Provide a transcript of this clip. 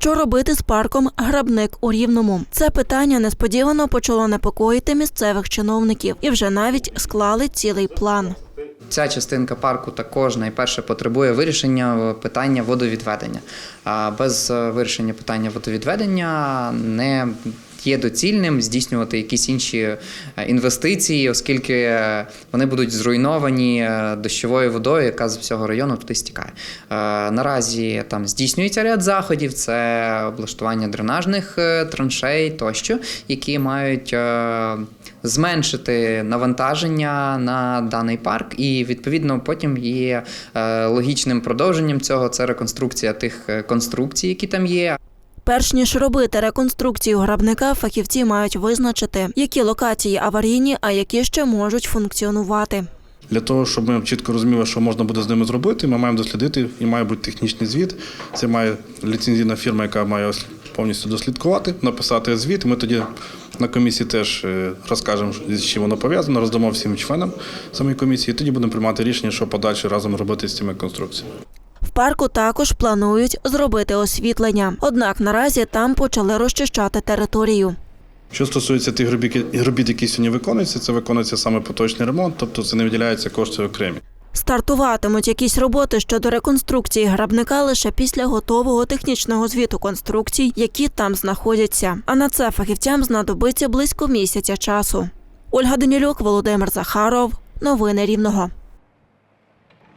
що робити з парком Грабник у Рівному? Це питання несподівано почало непокоїти місцевих чиновників і вже навіть склали цілий план. Ця частинка парку також найперше потребує вирішення питання водовідведення. Без е, вирішення питання водовідведення не є доцільним здійснювати якісь інші е, інвестиції, оскільки е, вони будуть зруйновані е, дощовою водою, яка з всього району туди стікає. Е, Наразі там здійснюється ряд заходів: це облаштування дренажних е, траншей тощо, які мають е, зменшити навантаження на даний парк, і відповідно потім є е, логічним продовженням цього це реконструкція тих е, конструкцій, які там є. Перш ніж робити реконструкцію грабника, фахівці мають визначити, які локації аварійні, а які ще можуть функціонувати. Для того, щоб ми чітко розуміли, що можна буде з ними зробити, ми маємо дослідити і має бути технічний звіт. Це має ліцензійна фірма, яка має ось повністю дослідкувати, написати звіт. Ми тоді на комісії теж е, розкажемо, з чим воно пов'язано, роздамо всім членам самої комісії. і Тоді будемо приймати рішення, що подальше разом робити з цими конструкціями. В парку також планують зробити освітлення. Однак наразі там почали розчищати територію. Що стосується тих робіт, робіт, які сьогодні виконуються, це виконується саме поточний ремонт, тобто це не виділяються кошти окремі. Стартуватимуть якісь роботи щодо реконструкції грабника лише після готового технічного звіту конструкцій, які там знаходяться. А на це фахівцям знадобиться близько місяця часу. Ольга Данілюк, Володимир Захаров. Новини Рівного.